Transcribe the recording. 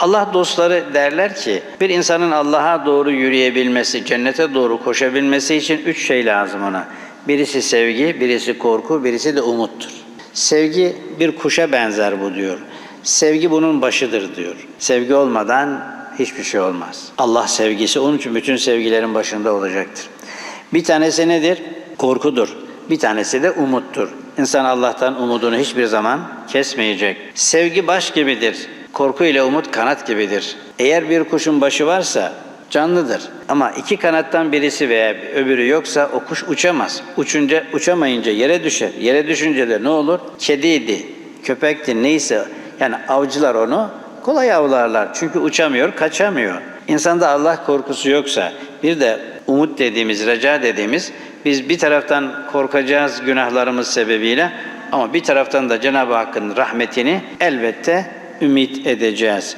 Allah dostları derler ki bir insanın Allah'a doğru yürüyebilmesi, cennete doğru koşabilmesi için üç şey lazım ona. Birisi sevgi, birisi korku, birisi de umuttur. Sevgi bir kuşa benzer bu diyor. Sevgi bunun başıdır diyor. Sevgi olmadan hiçbir şey olmaz. Allah sevgisi onun için bütün sevgilerin başında olacaktır. Bir tanesi nedir? Korkudur. Bir tanesi de umuttur. İnsan Allah'tan umudunu hiçbir zaman kesmeyecek. Sevgi baş gibidir. Korku ile umut kanat gibidir. Eğer bir kuşun başı varsa canlıdır. Ama iki kanattan birisi veya öbürü yoksa o kuş uçamaz. Uçunca uçamayınca yere düşer. Yere düşünce de ne olur? Kediydi, köpekti neyse yani avcılar onu kolay avlarlar. Çünkü uçamıyor, kaçamıyor. İnsanda Allah korkusu yoksa bir de umut dediğimiz, reca dediğimiz biz bir taraftan korkacağız günahlarımız sebebiyle ama bir taraftan da Cenab-ı Hakk'ın rahmetini elbette ümit edeceğiz.